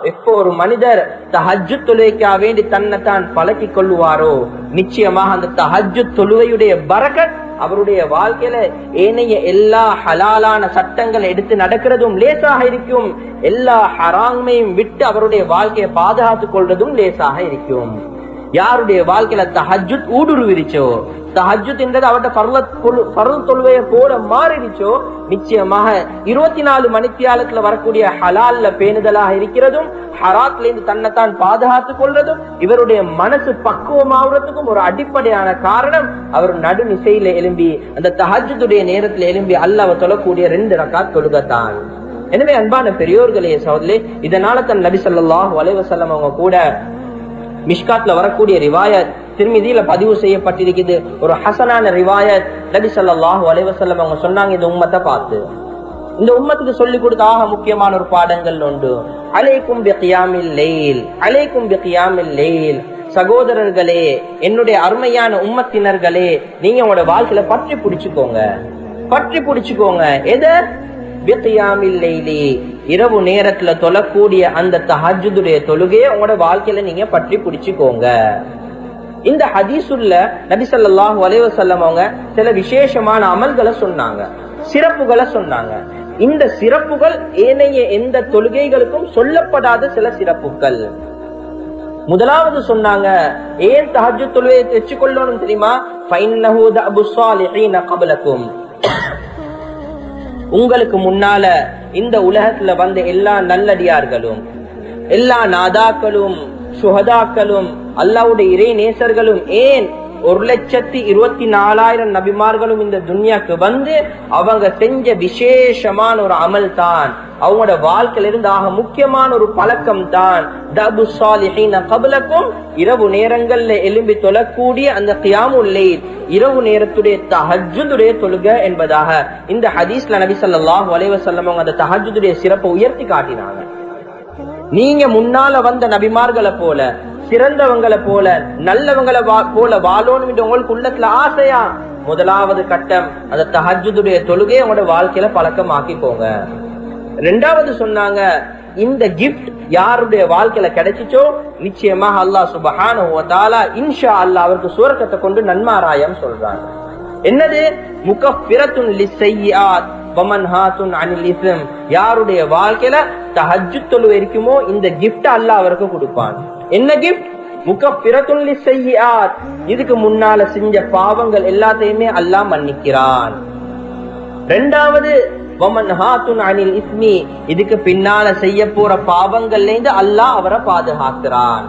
எப்போ ஒரு மனிதர் தஹஜு தொழுகைக்கா வேண்டி தன்னை தான் கொள்ளுவாரோ நிச்சயமாக அந்த தஹஜு தொழுகையுடைய பரக்கத் அவருடைய வாழ்க்கையில ஏனைய எல்லா ஹலாலான சட்டங்களை எடுத்து நடக்கிறதும் லேசாக இருக்கும். எல்லா ஹராங்மையும் விட்டு அவருடைய வாழ்க்கையை பாதுகாத்துக் கொள்றதும் லேசாக இருக்கும். யாருடைய வாழ்க்கையில தஹஜுத் ஊடுருவிருச்சோ தஹஜ்ஜுத் என்றது அவருடைய பருவ தொழுவையை போல மாறிடுச்சோ நிச்சயமாக இருபத்தி நாலு மணித்தியாலத்துல வரக்கூடிய ஹலால்ல பேணுதலாக இருக்கிறதும் ஹராத்ல இருந்து தன்னைத்தான் பாதுகாத்துக் கொள்றதும் இவருடைய மனசு பக்குவமாகறதுக்கும் ஒரு அடிப்படையான காரணம் அவர் நடுநிசையில எழும்பி அந்த தஹஜ்ஜுடைய நேரத்துல எழும்பி அல்லாஹ் தொழக்கூடிய ரெண்டு ரக்காத் தொழுகத்தான். எனவே அன்பான பெரியோர்களே சோதலே இதனால தன் நபி ஸல்லல்லாஹு அலைஹி அவங்க கூட மிஷ்காத்ல வரக்கூடிய ரிவாயத் திருமிதியில பதிவு செய்யப்பட்டிருக்குது. ஒரு ஹசனான ரிவாயத் நபி சொல்லாஹு அலைவசல்லம் அவங்க சொன்னாங்க இந்த உம்மத்தை பார்த்து. இந்த உம்மத்துக்கு சொல்லிக் கொடுத்த ஆக முக்கியமான ஒரு பாடங்கள் உண்டு. அலைக்கும் பி லெயில் அலைக்கும் பி லெயில். சகோதரர்களே என்னுடைய அருமையான உம்மத்தினர்களே நீங்க உங்களோட வாழ்க்கையில பற்றி பிடிச்சுக்கோங்க. பற்றி பிடிச்சுக்கோங்க. எதை? லைலி இரவு நேரத்துல தொழக்கூடிய அந்த தஹஜுடைய தொழுகையை உங்களோட வாழ்க்கையில நீங்க பற்றி பிடிச்சுக்கோங்க. இந்த ஹதீசுல்ல நபிசல்லாஹு அலைவசல்லம் அவங்க சில விசேஷமான அமல்களை சொன்னாங்க. சிறப்புகளை சொன்னாங்க. இந்த சிறப்புகள் ஏனைய எந்த தொழுகைகளுக்கும் சொல்லப்படாத சில சிறப்புகள். முதலாவது சொன்னாங்க ஏன் தஹஜு தொழுகையை தெச்சுக்கொள்ளணும் தெரியுமா? கபலக்கும் உங்களுக்கு முன்னால இந்த உலகத்துல வந்த எல்லா நல்லடியார்களும் எல்லா நாதாக்களும் சுகதாக்களும் அல்லாவுடைய இறை நேசர்களும் ஏன் ஒரு லட்சத்தி இருபத்தி நாலாயிரம் நபிமார்களும் இந்த துன்யாக்கு வந்து அவங்க செஞ்ச விசேஷமான ஒரு அமல் தான். அவங்களோட வாழ்க்கையில இருந்து ஆக முக்கியமான ஒரு பழக்கம் தான். கபலக்கும் இரவு நேரங்கள்ல எலும்பி தொழக்கூடிய அந்த கியாமுல்லை இரவு நேரத்துடைய தஹஜுடைய தொழுக என்பதாக இந்த ஹதீஸ்ல நபி ஸல்லல்லாஹு வலைவசல்லம் அவங்க அந்த தஹஜுடைய சிறப்பை உயர்த்தி காட்டினாங்க. நீங்க முன்னால வந்த நபிமார்களை போல சிறந்தவங்களை போல நல்லவங்களை போல வாழணும் உங்களுக்கு உள்ளத்துல ஆசையா? முதலாவது கட்டம் அந்த தஹஜுடைய தொழுகையை உங்களோட வாழ்க்கையில பழக்கமாக்கிக்கோங்க. ரெண்டாவது சொன்னாங்க இந்த கிஃப்ட் யாருடைய வாழ்க்கையில கிடைச்சிச்சோ? நிச்சயமாக அல்லாஹ் சுபஹான இன்ஷா அல்லா அவருக்கு சுவர்க்கத்தை கொண்டு நன்மாராயம் சொல்றாங்க. என்னது? முகப்பிரத்துன் லிசையாத் அனில் யாருடைய வாழ்க்கையில தஹஜு தொழுவ இருக்குமோ இந்த கிஃப்ட் அல்லாஹ் அவருக்கு கொடுப்பான். என்ன கிஃப்ட் முகப்பிரத்துன் செய்யார் இதுக்கு முன்னால செஞ்ச பாவங்கள் எல்லாத்தையுமே அல்லாஹ் மன்னிக்கிறான். ரெண்டாவது அனில் இஸ்மி. இதுக்கு பின்னால செய்ய போற பாவங்கள்ல இருந்து அல்லாஹ் அவரை பாதுகாக்கிறான்.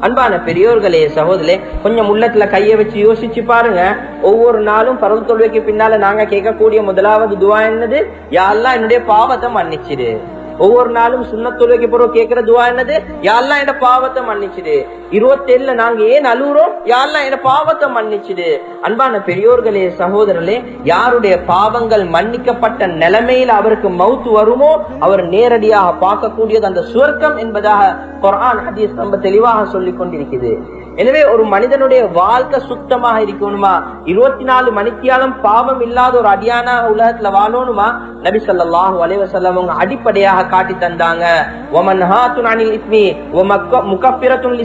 அன்பான பெரியோர்களே சகோதரே கொஞ்சம் உள்ளத்துல கைய வச்சு யோசிச்சு பாருங்க. ஒவ்வொரு நாளும் பரவல் தொழுவைக்கு பின்னால நாங்க கேட்கக்கூடிய முதலாவது துவா என்னது? யாரெல்லாம் என்னுடைய பாவத்தை மன்னிச்சிடு ஒவ்வொரு நாளும் சுண்ண போறோம் கேட்கிற துவா என்னது? யாரெல்லாம் என்ன பாவத்தை மன்னிச்சிடு. இருபத்தி ஏழுல நாங்க ஏன் அழுகுறோம் யாரெல்லாம் என்ன பாவத்தை மன்னிச்சிடு. அன்பான பெரியோர்களே சகோதரர்களே யாருடைய பாவங்கள் மன்னிக்கப்பட்ட நிலைமையில் அவருக்கு மவுத்து வருமோ அவர் நேரடியாக பார்க்கக்கூடியது அந்த சுவர்க்கம் என்பதாக குரான் ஹதீஸ் நம்ம தெளிவாக சொல்லிக் கொண்டிருக்குது எனவே ஒரு மனிதனுடைய வாழ்க்கை சுத்தமாக இருக்கணுமா? இருபத்தி நாலு மணித்தியாலும் பாவம் இல்லாத ஒரு அடியான உலகத்துல வாழணுமா? நபி சொல்லாஹு அலைவசல்லம் அவங்க அடிப்படையாக காட்டி தந்தாங்க. ஒமன் ஹாத்துன் அனில் இஸ்மி முகப்பிரத்துன்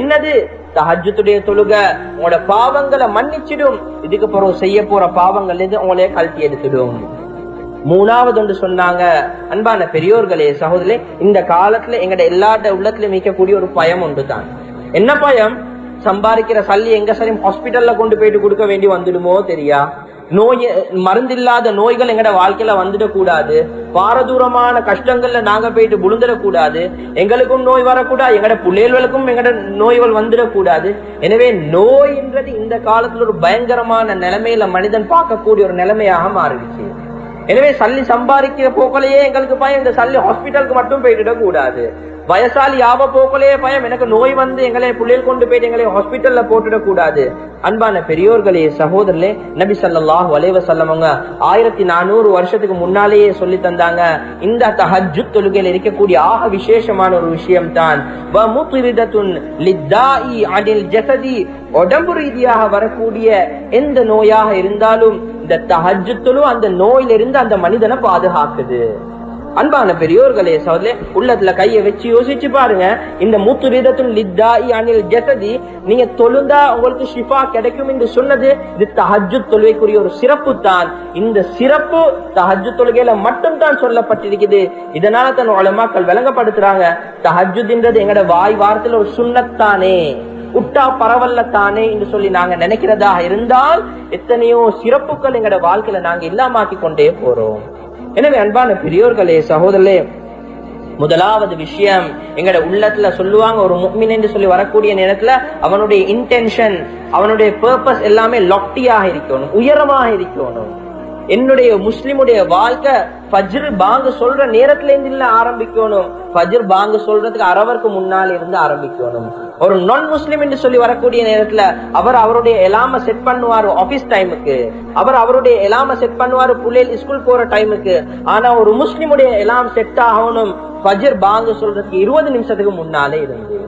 என்னது? தஹஜத்துடைய தொழுக. உங்களோட பாவங்களை மன்னிச்சிடும். இதுக்கு பிறகு செய்ய போற பாவங்கள் இருந்து உங்களே கழட்டி எடுத்துடும். மூணாவது ஒன்று சொன்னாங்க. அன்பான பெரியோர்களே சகோதரே இந்த காலத்துல எங்கட எல்லாட்ட உள்ளத்துல மிக்கக்கூடிய ஒரு பயம் ஒன்று தான் என்ன பயம்? சம்பாதிக்கிற சல்லி எங்க சரி ஹாஸ்பிட்டல்ல கொண்டு போயிட்டு கொடுக்க வேண்டி வந்துடுமோ தெரியா? நோய் மருந்தில்லாத நோய்கள் எங்கட வாழ்க்கையில வந்துடக்கூடாது பாரதூரமான கஷ்டங்கள்ல நாங்க போயிட்டு விழுந்துடக்கூடாது எங்களுக்கும் நோய் வரக்கூடாது எங்கட பிள்ளைகளுக்கும் எங்கட நோய்கள் வந்துடக்கூடாது எனவே நோய் என்றது இந்த காலத்துல ஒரு பயங்கரமான நிலைமையில மனிதன் பார்க்கக்கூடிய ஒரு நிலைமையாக மாறிடுச்சு. எனவே சல்லி சம்பாதிக்கிற போக்கலையே எங்களுக்கு பயம். இந்த சல்லி ஹாஸ்பிட்டலுக்கு மட்டும் போயிட்டு கூடாது வயசாலி யாவ போக்கலையே பயம். எனக்கு நோய் வந்து எங்களை பிள்ளைகள் கொண்டு போயிட்டு எங்களை ஹாஸ்பிட்டல்ல போட்டுடக் கூடாது அன்பான பெரியோர்களே சகோதரர்களே நபி சல்லாஹ் வலைவ செல்லவங்க ஆயிரத்தி நானூறு வருஷத்துக்கு முன்னாலேயே சொல்லி தந்தாங்க. இந்த தஹஜு தொழுகையில் இருக்கக்கூடிய ஆக விசேஷமான ஒரு விஷயம் தான் உடம்பு ரீதியாக வரக்கூடிய எந்த நோயாக இருந்தாலும் இந்த தஹஜுத்தலும் அந்த நோயிலிருந்து அந்த மனிதனை பாதுகாக்குது. அன்பான பெரியோர்களே சோதரே உள்ளத்துல கைய வச்சு யோசிச்சு பாருங்க. இந்த மூத்து ரீதத்தும் லித்தா அனில் ஜெசதி நீங்க தொழுந்தா உங்களுக்கு ஷிஃபா கிடைக்கும் என்று சொன்னது இது தஹஜு தொழுகைக்குரிய ஒரு சிறப்பு தான். இந்த சிறப்பு தஹஜு தொழுகையில மட்டும் தான் சொல்லப்பட்டிருக்குது. இதனால தன் உலமாக்கள் விளங்கப்படுத்துறாங்க தஹஜுதுன்றது எங்கட வாய் வாரத்துல ஒரு சுண்ணத்தானே. உட்டா பரவல்ல தானே என்று சொல்லி நாங்க நினைக்கிறதா இருந்தால் எத்தனையோ சிறப்புகள் எங்கட வாழ்க்கையில நாங்க இல்லாமாக்கி கொண்டே போறோம். எனவே அன்பான பெரியோர்களே சகோதரே முதலாவது விஷயம் எங்கட உள்ளத்துல சொல்லுவாங்க ஒரு முக்மின் என்று சொல்லி வரக்கூடிய நேரத்துல அவனுடைய இன்டென்ஷன் அவனுடைய பர்பஸ் எல்லாமே லொக்டியாக இருக்கணும் உயரமாக இருக்கணும். என்னுடைய முஸ்லிமுடைய வாழ்க்கை பஜ்ரு பாங்கு சொல்ற நேரத்துல இருந்து இல்ல ஆரம்பிக்கணும். ஃபஜ்ர் பாங்கு சொல்றதுக்கு அரவருக்கு முன்னால் இருந்து ஆரம்பிக்கணும். ஒரு நான் முஸ்லிம் என்று சொல்லி வரக்கூடிய நேரத்துல அவர் அவருடைய எலாம செட் பண்ணுவாரு ஆபீஸ் டைமுக்கு அவர் அவருடைய எலாம செட் பண்ணுவாரு புள்ளையில் ஸ்கூல் போற டைமுக்கு ஆனா ஒரு முஸ்லிமுடைய எலாம் செட் ஆகணும். ஃபஜ்ர் பாங்கு சொல்றதுக்கு இருபது நிமிஷத்துக்கு முன்னாலே இருந்து.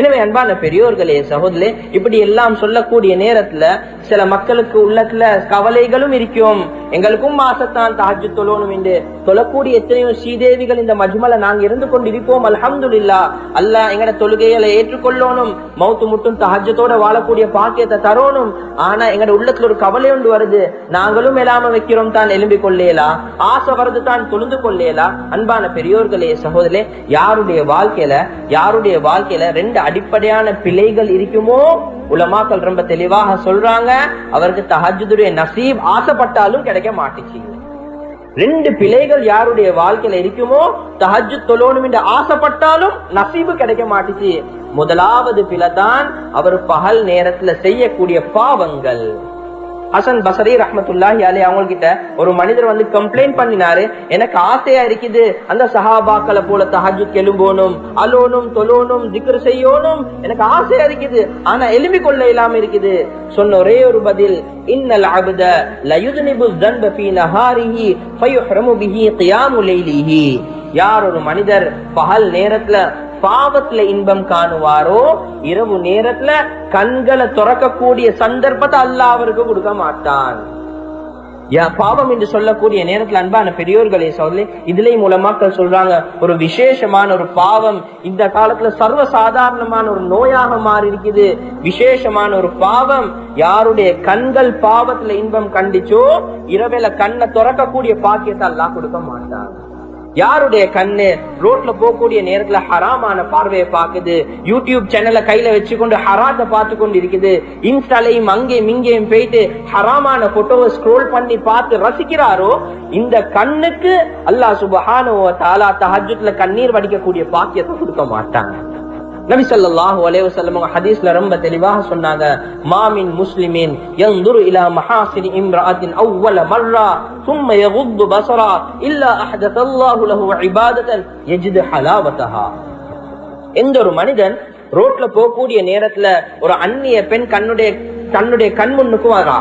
எனவே அன்பான பெரியோர்களே சகோதரே இப்படி எல்லாம் சொல்லக்கூடிய நேரத்துல சில மக்களுக்கு உள்ளத்துல கவலைகளும் இருக்கும். எங்களுக்கும் மாசத்தான் தாஜு தொழணும் என்று தொழக்கூடிய எத்தனையோ ஸ்ரீதேவிகள் இந்த மஜ்மல நாங்க இருந்து கொண்டு இருப்போம் அலமது இல்லா அல்ல எங்கட தொழுகைகளை ஏற்றுக்கொள்ளணும் மௌத்து முட்டும் தாஜத்தோட வாழக்கூடிய பாக்கியத்தை தரோணும். ஆனா எங்கட உள்ளத்துல ஒரு கவலை ஒன்று வருது நாங்களும் எலாம வைக்கிறோம் தான் எலும்பிக் கொள்ளேலா ஆசை வருது தான் தொழுந்து கொள்ளேலா அன்பான பெரியோர்களே சகோதரே யாருடைய வாழ்க்கையில யாருடைய வாழ்க்கையில ரெண்டு அடிப்படையான பிழைகள் இருக்குமோ? உலமாக்கள் ரொம்ப தெளிவாக சொல்றாங்க. அவருக்கு தஹஜுடைய நசீப் ஆசைப்பட்டாலும் கிடைக்க மாட்டுச்சு. ரெண்டு பிழைகள் யாருடைய வாழ்க்கையில இருக்குமோ? தஹஜு தொழணும் என்று ஆசைப்பட்டாலும் நசீபு கிடைக்க மாட்டுச்சு. முதலாவது பிழை தான் அவர் பகல் நேரத்துல செய்யக்கூடிய பாவங்கள். ஹசன் பசரி ரஹமத்துல்லாஹி அலி அவங்க கிட்ட ஒரு மனிதர் வந்து கம்ப்ளைண்ட் பண்ணினாரு. எனக்கு ஆசையா இருக்குது. அந்த சஹாபாக்களை போல தஹஜு கெலும்போனும் அலோனும் தொலோனும் திக்ரு செய்யணும் எனக்கு ஆசையா இருக்குது. ஆனா எலும்பி கொள்ள இல்லாம இருக்குது. சொன்ன ஒரே ஒரு பதில் இன்னல் அபுத லயுதுனிபு தன்ப ஃபீ நஹாரிஹி ஃபயுஹ்ரமு பிஹி கியாமு லைலிஹி யார் ஒரு மனிதர் பகல் நேரத்துல பாவத்துல இன்பம் காணுவாரோ இரவு நேரத்துல கண்களை துறக்கக்கூடிய சந்தர்ப்பத்தை அல்லாஹ் அவருக்கு கொடுக்க மாட்டான். யா பாவம் என்று சொல்லக்கூடிய நேரத்துல அன்பான பெரியோர்களே சொல்லி இதுலயும் மூலமாக்கள் சொல்றாங்க ஒரு விசேஷமான ஒரு பாவம் இந்த காலத்துல சர்வ சாதாரணமான ஒரு நோயாக மாறி இருக்குது விசேஷமான ஒரு பாவம் யாருடைய கண்கள் பாவத்துல இன்பம் கண்டிச்சோ இரவேல கண்ணை துறக்கக்கூடிய பாக்கியத்தை அல்லாஹ் கொடுக்க மாட்டான். யாருடைய கண்ணு ரோட்ல போகக்கூடிய நேரத்துல ஹராமான பார்வையை பாக்குது யூடியூப் சேனலை கையில வச்சுக்கொண்டு ஹராத்தை பார்த்து கொண்டு இருக்குது இன்ஸ்டாலையும் அங்கேயும் இங்கேயும் போயிட்டு ஹராமான போட்டோவை ஸ்க்ரோல் பண்ணி பார்த்து ரசிக்கிறாரோ இந்த கண்ணுக்கு அல்லாஹ் சுபஹானு தாலா தஹஜுட்ல கண்ணீர் வடிக்கக்கூடிய பாக்கியத்தை கொடுக்க மாட்டாங்க. நபி சல்லாஹூ ஹதீஸ்ல ரொம்ப தெளிவாக சொன்னாங்க. மாமின் முஸ்லிமின் யந்துரு இலா மஹாசினி இம்ராத்தின் அவ்வல மர்ரா சும்ம யகுத்து பசரா இல்லா அஹ்தல்லாஹு லஹு எந்த ஒரு மனிதன் ரோட்ல போகக்கூடிய நேரத்துல ஒரு அந்நிய பெண் கண்ணுடைய தன்னுடைய கண் முன்னுக்கு வரா.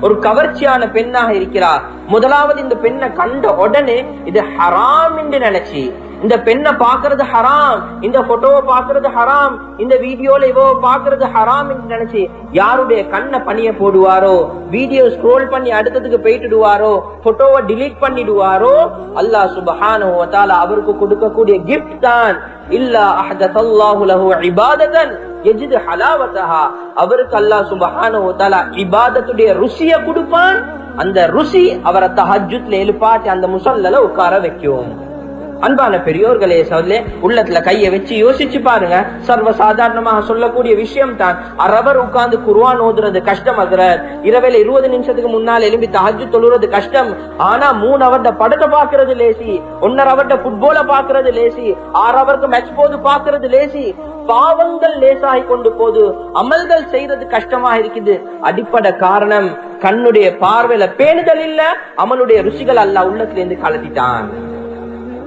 ஒரு கவர்ச்சியான பெண்ணாக இருக்கிறார் முதலாவது இந்த பெண்ணை கண்ட உடனே இது ஹராம் என்று நினைச்சு. இந்த பெண்ணை பாக்குறது ஹராம். இந்த போட்டோவை பாக்குறது ஹராம். இந்த வீடியோல இவோ பாக்குறது ஹராம் நினைச்சு யாருடைய கண்ணை பணிய போடுவாரோ வீடியோ ஸ்க்ரோல் பண்ணி அடுத்ததுக்கு போயிட்டுடுவாரோ போட்டோவை டிலீட் பண்ணிடுவாரோ அல்லாஹ் சுபஹானஹு அவருக்கு கொடுக்கக்கூடிய கிஃப்ட் தான். இல்லா அஹதல்லாஹு லஹு இபாததன் யஜிது ஹலாவதஹா. அவருக்கு அல்லாஹ் சுபஹானஹு இபாதத்துடைய ருசியை கொடுப்பான். அந்த ருசி அவரை தஹஜுத்ல எழுப்பாட்டி அந்த முசல்லல உட்கார வைக்கும். அன்பான பெரியோர்களே சொல்ல உள்ளத்துல கைய வச்சு யோசிச்சு பாருங்க. சர்வ சாதாரணமாக சொல்லக்கூடிய விஷயம் தான் அரவர் உட்கார்ந்து குருவான் ஓதுறது கஷ்டம் அகரத் இரவேல இருபது நிமிஷத்துக்கு முன்னால் எழும்பி தஹஜ்ஜு தொழுறது கஷ்டம். ஆனா மூணு அவர்த படத்தை பாக்குறது லேசி. ஒன்னரை அவர்த புட்போல பாக்குறது லேசி. ஆறு அவருக்கு மேட்ச் போது பாக்குறது லேசி. பாவங்கள் லேசாகி கொண்டு போது அமல்கள் செய்யறது கஷ்டமா இருக்குது. அடிப்படை காரணம் கண்ணுடைய பார்வையில பேணுதல் இல்ல அமலுடைய ருசிகள் அல்ல உள்ளத்துல இருந்து கலத்திட்டான்.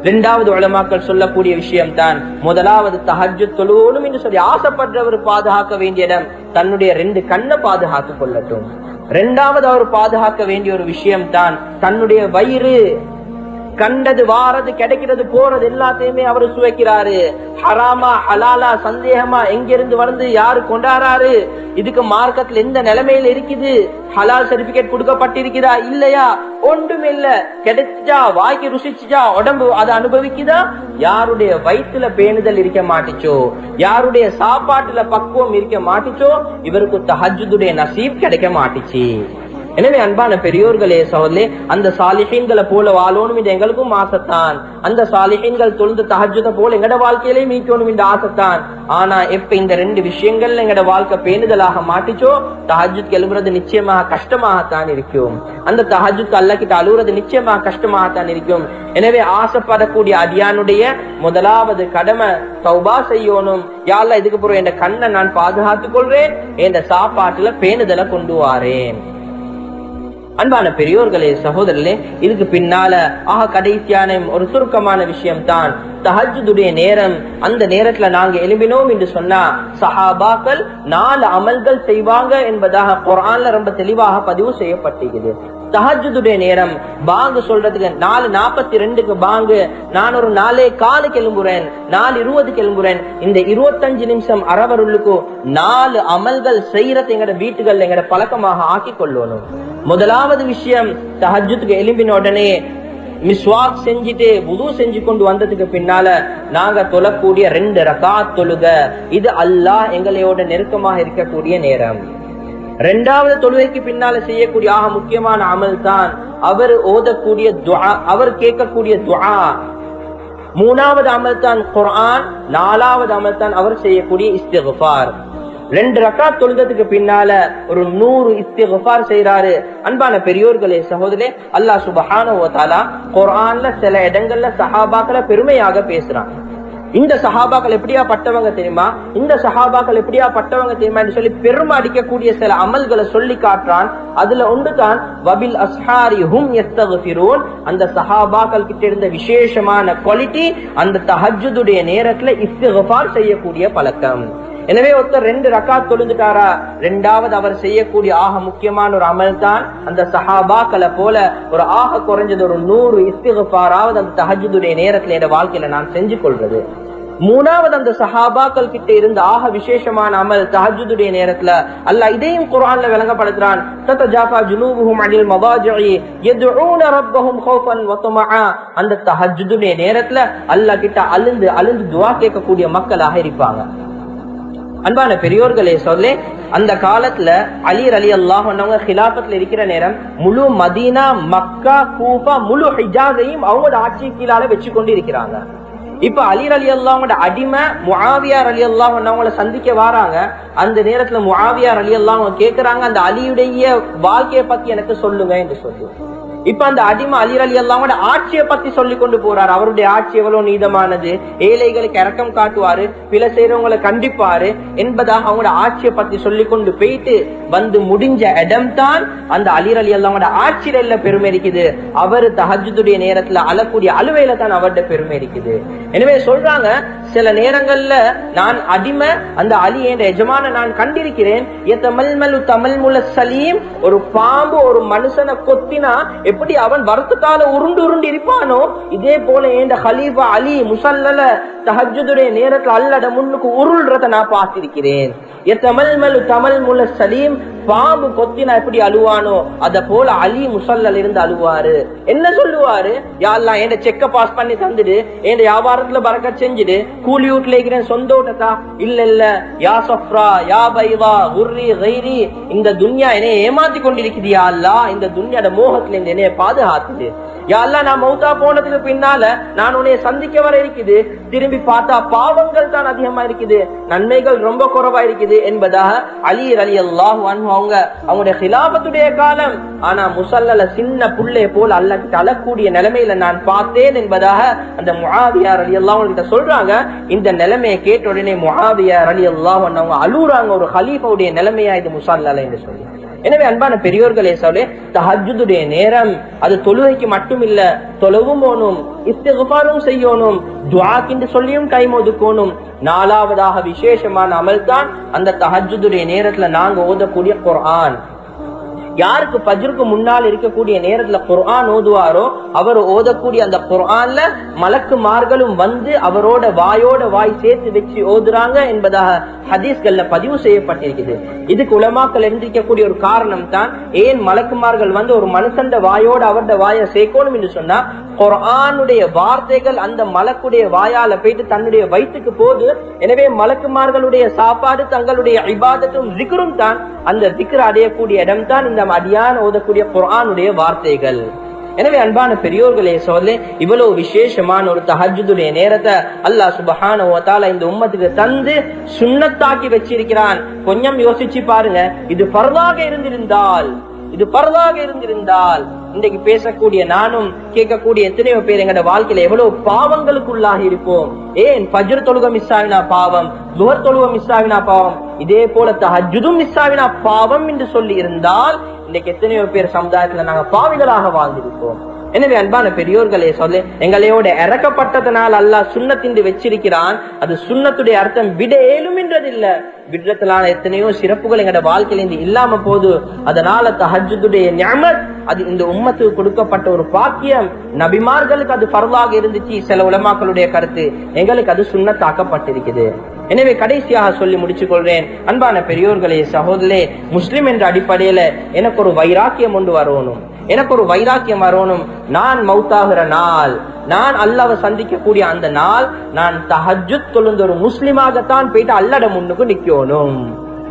இரண்டாவது உலமாக்கள் சொல்லக்கூடிய விஷயம் தான் முதலாவது தஹஜு தொழுவோனும் என்று சொல்லி ஆசைப்படுறவர் பாதுகாக்க வேண்டிய இடம் தன்னுடைய ரெண்டு கண்ணை பாதுகாத்துக் கொள்ளட்டும். இரண்டாவது அவர் பாதுகாக்க வேண்டிய ஒரு விஷயம் தான் தன்னுடைய வயிறு கண்டது வாரது கிடைக்கிறது போறது எல்லாத்தையுமே அவர் சுவைக்கிறாரு. ஹராமா ஹலாலா சந்தேகமா எங்கிருந்து வந்து யாரு கொண்டாடுறாரு? இதுக்கு மார்க்கத்துல எந்த நிலைமையில இருக்குது? ஹலால் சர்டிபிகேட் கொடுக்கப்பட்டிருக்கிறா இல்லையா? ஒன்றும் இல்ல கிடைச்சா வாய்க்கு ருசிச்சுச்சா உடம்பு அதை அனுபவிக்குதா? யாருடைய வயிற்றுல பேணுதல் இருக்க மாட்டிச்சோ? யாருடைய சாப்பாட்டுல பக்குவம் இருக்க மாட்டிச்சோ? இவருக்கு தஹஜுடைய நசீப் கிடைக்க மாட்டிச்சு. எனவே அன்பான பெரியோர்களே சோதலே அந்த சாலிஹீன்களை போல வாழணும் இது எங்களுக்கும் ஆசைத்தான். அந்த சாலிஹீன்கள் தொழுந்து தஹஜுத போல எங்கட வாழ்க்கையிலே மீட்கணும் இந்த ஆசைத்தான். ஆனா எப்ப இந்த ரெண்டு விஷயங்கள்ல எங்கட வாழ்க்கை பேணுதலாக மாட்டிச்சோ தஹஜுத் எழுபுறது நிச்சயமாக கஷ்டமாகத்தான் இருக்கும். அந்த தஹஜுத் அல்ல கிட்ட அழுகுறது நிச்சயமாக கஷ்டமாகத்தான் இருக்கும். எனவே ஆசைப்படக்கூடிய அடியானுடைய முதலாவது கடமை சௌபா செய்யணும். யாழ்ல இதுக்கு பிறகு என் கண்ணை நான் பாதுகாத்துக் கொள்றேன் என் சாப்பாட்டுல பேணுதலை கொண்டு வாரேன். அன்பான பெரியோர்களே சகோதரர்களே இதுக்கு பின்னால ஆக கடைசியான ஒரு சுருக்கமான விஷயம் தான் தஹஜுடைய நேரம். அந்த நேரத்துல நாங்க எழும்பினோம் என்று சொன்னா சஹாபாக்கள் நாலு அமல்கள் செய்வாங்க என்பதாக குரான்ல ரொம்ப தெளிவாக பதிவு செய்யப்பட்டிருக்கிறது தஹஜுடைய நேரம். பாங்கு சொல்றதுக்கு நாலு நாற்பத்தி ரெண்டுக்கு பாங்கு. நான் ஒரு நாலே காலு கிளம்புறேன் நாலு இருபது கிளம்புறேன் இந்த இருபத்தஞ்சு நிமிஷம் அரவருளுக்கும் நாலு அமல்கள் செய்யறது எங்கட வீட்டுகள் எங்கட பழக்கமாக ஆக்கி கொள்ளணும். முதலாவது விஷயம் தஹஜுத்துக்கு எலும்பின உடனே மிஸ்வாக் செஞ்சுட்டு புது செஞ்சு கொண்டு வந்ததுக்கு பின்னால நாங்க தொழக்கூடிய ரெண்டு ரகா தொழுக. இது அல்லாஹ் எங்களையோட நெருக்கமாக இருக்கக்கூடிய நேரம். ரெண்டாவது தொழுகைக்கு பின்னால செய்யக்கூடிய ஆக முக்கியமான அமல் தான் அவர் ஓதக்கூடிய துவா அவர் கேட்கக்கூடிய துவா மூணாவது அமல் தான் குர்ஆன் நாலாவது அமல் தான் அவர் செய்யக்கூடிய இஸ்திஃபார் ரெண்டு ரக்கா தொழுதத்துக்கு பின்னால ஒரு நூறு இஸ்திஃபார் செய்யறாரு அன்பான பெரியோர்களே சகோதரே அல்லாஹ் சுபஹான குரான்ல சில இடங்கள்ல சஹாபாக்களை பெருமையாக பேசுறான். இந்த சஹாபாக்கள் எப்படியா பட்டவங்க தெரியுமா? இந்த சஹாபாக்கள் எப்படியா பட்டவங்க தெரியுமா என்று சொல்லி பெருமை அடிக்கக்கூடிய சில அமல்களை சொல்லி காட்டுறான். அதுல ஒன்றுதான் வபில் அஸ்ஹாரி ஹும் யஸ்தகுஃபிரூன் அந்த சஹாபாக்கள் கிட்ட இருந்த விசேஷமான குவாலிட்டி அந்த தஹஜுடைய நேரத்துல இஸ்திஃபார் செய்யக்கூடிய பழக்கம். எனவே ஒருத்தர் ரெண்டு ரக்காத் தொழுந்துட்டாரா ரெண்டாவது அவர் செய்யக்கூடிய ஆக முக்கியமான ஒரு அமல் தான் அந்த சஹாபாக்களை போல ஒரு ஆக குறைஞ்சது ஒரு நூறு இஸ்திகாராவது அந்த தஹஜுடைய நேரத்துல என் வாழ்க்கையில நான் செஞ்சு கொள்றது மூணாவது அந்த சஹாபாக்கள் கிட்ட இருந்த ஆக விசேஷமான அமல் தஹஜுடைய நேரத்துல அல்லாஹ் இதையும் குர்ஆன்ல விளங்கப்படுத்துறான் தத்தஜாஃபா ஜுனூபுஹும் அனில் மவாஜிஇ யதுஊன ரப்பஹும் ஹௌஃபன் வ தமஆ அந்த தஹஜுடைய நேரத்துல அல்லாஹ் கிட்ட அழுந்து அழுந்து துஆ கேட்கக்கூடிய மக்களாக இருப்பாங்க. அன்பான பெரியோர்களே சொல்லு அந்த காலத்துல அலி அலி அல்லாஹ் ஹிலாபத்துல இருக்கிற நேரம் முழு மதீனா மக்கா கூபா முழு ஹிஜாஸையும் அவங்களோட ஆட்சி கீழால வச்சு கொண்டு இருக்கிறாங்க. இப்ப அலி அலி அல்லாவோட அடிமை முகாவியார் அலி அல்லாஹ் அவங்கள சந்திக்க வராங்க. அந்த நேரத்துல முஆவியார் அலி அல்லாஹ் கேக்குறாங்க அந்த அலியுடைய வாழ்க்கையை பத்தி எனக்கு சொல்லுங்க என்று சொல்லி. இப்ப அந்த அடிமை அலிர் அலி அல்லாவோட ஆட்சியை பத்தி சொல்லி கொண்டு போறாரு. அவருடைய ஆட்சி எவ்வளவு நீதமானது? ஏழைகளுக்கு இறக்கம் காட்டுவாரு பில செய்யறவங்களை கண்டிப்பாரு என்பதாக அவங்களோட ஆட்சியை பத்தி சொல்லி கொண்டு போயிட்டு வந்து முடிஞ்ச இடம் தான் அந்த அலிர் அலி அல்லாவோட ஆட்சியில இல்ல பெருமை இருக்குது. அவர் தஹஜுடைய நேரத்துல அழக்கூடிய அலுவையில தான் அவருடைய பெருமை இருக்குது. எனவே சொல்றாங்க சில நேரங்கள்ல நான் அடிமை அந்த அலி என்ற எஜமான நான் கண்டிருக்கிறேன். தமிழ் முல சலீம் ஒரு பாம்பு ஒரு மனுஷனை கொத்தினா எப்படி அவன் வருத்தத்தால உருண்டு உருண்டு இருப்பானோ இதே போல ஏண்ட ஹலீஃபா அலி முசல்லல தஹஜுடைய நேரத்துல அல்லட முன்னுக்கு உருள்றத நான் பார்த்திருக்கிறேன். எத்தமல்மலு தமல் முல சலீம் பாம்பு கொத்தினா எப்படி அழுவானோ அத போல அலி முசல்லல இருந்து அழுவாரு. என்ன சொல்லுவாரு? யாரெல்லாம் என் செக்க பாஸ் பண்ணி தந்துடு என் வியாபாரத்துல பறக்க செஞ்சுடு கூலி வீட்டுல இருக்கிறேன் சொந்த வீட்டத்தா இல்ல இல்ல யா சஃப்ரா யா பைவா உர்ரி கைரி இந்த துன்யா என்னைய ஏமாத்தி கொண்டிருக்குது யா இந்த துன்யாட மோகத்துல இருந்து என்னைய பாதுகாத்துது யா நான் மௌத்தா போனதுக்கு பின்னால நான் உன்னைய சந்திக்க வர இருக்குது. திரும்பி பார்த்தா பாவங்கள் தான் அதிகமா இருக்குது. நன்மைகள் ரொம்ப குறைவா இருக்குது என்பதாக அலி அலி அல்லாஹ் அவங்க அவங்களுடைய ஹிலாபத்துடைய காலம். ஆனா முசல்லல சின்ன புள்ளை போல் அல்ல தளக்கூடிய நிலைமையில நான் பார்த்தேன் என்பதாக அந்த முகாவியார் அலி அல்லாஹ் கிட்ட சொல்றாங்க. இந்த நிலைமையை கேட்ட உடனே முகாவியார் அலி அல்லாஹ் அவங்க அழுகுறாங்க. ஒரு ஹலீஃபாவுடைய நிலைமையா இது முசல்லல என்று சொல்லி. எனவே அன்பான பெரியோர்களே சொல்லே தஹஜுடைய நேரம் அது தொழுகைக்கு மட்டும் இல்ல தொழவும் போனும் இஸ்திகுபாரும் செய்யணும் துவாக்கின்று சொல்லியும் டைம் ஒதுக்கணும் நாலாவதாக விசேஷமான அமல் தான் அந்த தஹஜுடைய நேரத்துல நாங்க ஓதக்கூடிய குரான் யாருக்கு பஜ்ருக்கு முன்னால் இருக்கக்கூடிய நேரத்துல குர்ஆன் ஓதுவாரோ அவர் ஓதக்கூடிய அந்த குர்ஆன்ல மலக்குமார்களும் வந்து அவரோட வாயோட வாய் சேர்த்து வச்சு ஓதுறாங்க என்பதாக ஹதீஸ்கள்ல பதிவு செய்யப்பட்டிருக்குது. இதுக்கு உலமாக்கள் எழுந்திருக்கக்கூடிய ஒரு காரணம் தான் ஏன் மலக்குமார்கள் வந்து ஒரு மனுஷன் வாயோட அவருடைய வாயை சேர்க்கணும் என்று சொன்னா குரானுடைய வார்த்தைகள் அந்த மலக்குடைய வாயால போயிட்டு தன்னுடைய வயிற்றுக்கு போது எனவே மலக்குமார்களுடைய சாப்பாடு தங்களுடைய இபாதத்தும் திக்ரும் தான். அந்த திக்ர அடையக்கூடிய இடம் தான் இந்த அடியான் ஓதக்கூடிய குரானுடைய வார்த்தைகள். எனவே அன்பான பெரியோர்களே சொல்ல இவ்வளவு விசேஷமான ஒரு தஹஜுடைய நேரத்தை அல்லாஹ் சுபஹான இந்த உம்மத்துக்கு தந்து சுண்ணத்தாக்கி வச்சிருக்கிறான். கொஞ்சம் யோசிச்சு பாருங்க இது பரவாக இருந்திருந்தால் இது பரவாக இருந்திருந்தால் இன்றைக்கு பேசக்கூடிய நானும் கேட்கக்கூடிய எத்தனையோ பேர் எங்கட வாழ்க்கையில எவ்வளவு பாவங்களுக்கு உள்ளாகி இருப்போம். ஏன்? பஜ்ர் தொழுக மிஸ் ஆகினா பாவம் துவர் தொழுக மிஸ் ஆகினா பாவம் இதே போல தஹஜுதும் மிஸ் ஆகினா பாவம் என்று சொல்லி இருந்தால் இன்னைக்கு எத்தனையோ பேர் சமுதாயத்துல நாங்க பாவிகளாக வாழ்ந்திருப்போம். எனவே அன்பான பெரியோர்களே சொல்லு எங்களையோட இறக்கப்பட்டதனால் அல்லாஹ் சுண்ணத்தின்றி வச்சிருக்கிறான். அது சுண்ணத்துடைய அர்த்தம் விட ஏலும் எத்தனையோ சிறப்புகள் எங்கட வாழ்க்கையில இருந்து இல்லாம போது அதனால தஹஜுடைய ஞாமத் அது இந்த உம்மத்துக்கு கொடுக்கப்பட்ட ஒரு பாக்கியம். நபிமார்களுக்கு அது பரவாக இருந்துச்சு சில உலமாக்களுடைய கருத்து. எங்களுக்கு அது சுண்ணத்தாக்கப்பட்டிருக்குது. எனவே கடைசியாக சொல்லி முடிச்சுக்கொள்றேன் அன்பான பெரியோர்களே சகோதரே முஸ்லிம் என்ற அடிப்படையில எனக்கு ஒரு வைராக்கியம் கொண்டு வரணும். எனக்கு ஒரு வைராக்கியம் வரணும். நான் மௌத்தாகிற நாள் நான் அல்லாவை சந்திக்கக்கூடிய அந்த நாள் நான் தஹஜுத் தொழுந்த ஒரு முஸ்லிமாகத்தான் போயிட்டு அல்லட முன்னுக்கு நிக்கணும்.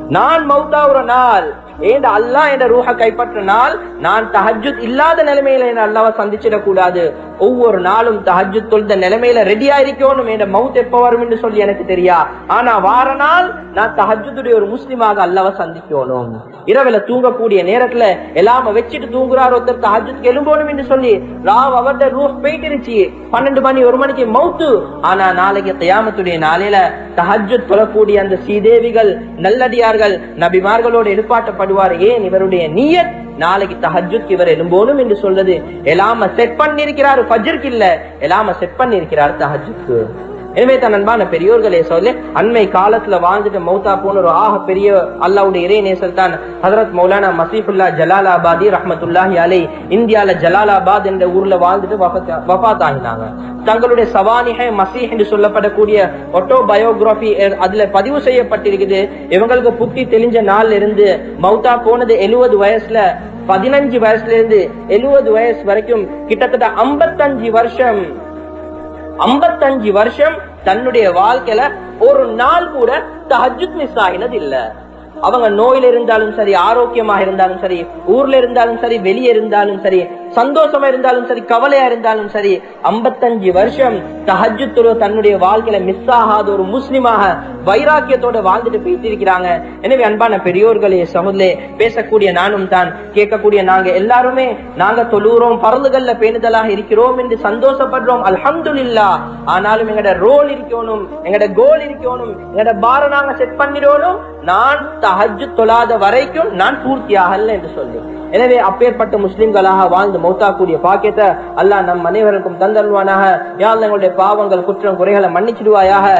நான் மௌத்தாகிற நாள் ஏண்ட அல்லாஹ் என்ற ரூஹ கைப்பற்றினால் நான் தஹஜுத் இல்லாத நிலைமையில என்ன அல்லாவை சந்திச்சிடக் கூடாது ஒவ்வொரு நாளும் தஹஜுத் தொழுத நிலைமையில ரெடியா இருக்கணும் என்ற மவுத் எப்ப வரும் என்று சொல்லி எனக்கு தெரியா? ஆனா வார நாள் நான் தஹஜுடைய ஒரு முஸ்லிமாக அல்லாவை சந்திக்கணும். இரவுல தூங்கக்கூடிய நேரத்துல எல்லாம வச்சுட்டு தூங்குறார் ஒருத்தர் தஹஜுத் எழும்பணும் என்று சொல்லி ராவ் அவர்த ரூஹ் போயிட்டு பன்னெண்டு மணி ஒரு மணிக்கு மவுத்து ஆனா நாளைக்கு தயாமத்துடைய நாளையில தஹஜுத் தொழக்கூடிய அந்த சீதேவிகள் நல்லடியார்கள் நபிமார்களோடு எடுப்பாட்டப்பட்ட கஷ்டப்படுவார் ஏன் இவருடைய நீயத்? நாளைக்கு தஹஜுத் இவர் எழும்போனும் என்று சொல்றது. எல்லாம செட் பண்ணிருக்கிறாரு ஃபஜ்ருக்கு இல்ல. எல்லாம செட் பண்ணிருக்கிறார் தஹஜுக்கு எனவே தான் அன்பான பெரியோர்களே சொல்லி அண்மை காலத்துல வாழ்ந்துட்டு மௌத்தா போன ஒரு ஆக பெரிய அல்லாவுடைய இறை நேசல் தான் ஹசரத் மௌலானா மசீஃபுல்லா ஜலாலாபாதி ரஹமத்துல்லாஹி அலை. இந்தியால ஜலாலாபாத் என்ற ஊர்ல வாழ்ந்துட்டு வஃத் ஆகினாங்க தங்களுடைய சவானிக மசீஹ் என்று சொல்லப்படக்கூடிய ஒட்டோ பயோகிராபி அதுல பதிவு செய்யப்பட்டிருக்குது. இவங்களுக்கு புத்தி தெளிஞ்ச நாள்ல இருந்து மௌத்தா போனது எழுபது வயசுல பதினஞ்சு வயசுல இருந்து எழுபது வயசு வரைக்கும் கிட்டத்தட்ட ஐம்பத்தஞ்சு வருஷம் ஐம்பத்தஞ்சு வருஷம் தன்னுடைய வாழ்க்கையில ஒரு நாள் கூட தஹஜுத் மிஸ் ஆகினது இல்ல அவங்க நோயில இருந்தாலும் சரி ஆரோக்கியமாக இருந்தாலும் சரி ஊர்ல இருந்தாலும் சரி வெளியே இருந்தாலும் சரி சந்தோஷமா இருந்தாலும் சரி கவலையா இருந்தாலும் சரி ஐம்பத்தஞ்சு வருஷம் தஹஜுத்துரு தன்னுடைய வாழ்க்கையில மிஸ் ஆகாத ஒரு முஸ்லிமாக வைராக்கியத்தோட வாழ்ந்துட்டு போயிட்டு இருக்கிறாங்க எனவே அன்பான பெரியோர்களே சமுதலே பேசக்கூடிய நானும் தான் கேட்கக்கூடிய நாங்க எல்லாருமே நாங்க தொழுகிறோம் பரந்துகள்ல பேணுதலாக இருக்கிறோம் என்று சந்தோஷப்படுறோம் அல்ஹம்துலில்லா. ஆனாலும் எங்கட ரோல் இருக்கணும் எங்கட கோல் இருக்கணும் எங்கட பார நாங்க செட் பண்ணிடணும். நான் தஹஜு தொழாத வரைக்கும் நான் பூர்த்தியாகல என்று சொல்லி. எனவே அப்பேற்பட்ட முஸ்லிம்களாக வாழ்ந்து மௌத்தாக்கூடிய பாக்கியத்தை அல்லாஹ் நம் அனைவருக்கும் தந்தல்வானாக யாழ் எங்களுடைய பாவங்கள் குற்றம் குறைகளை மன்னிச்சிடுவாயாக.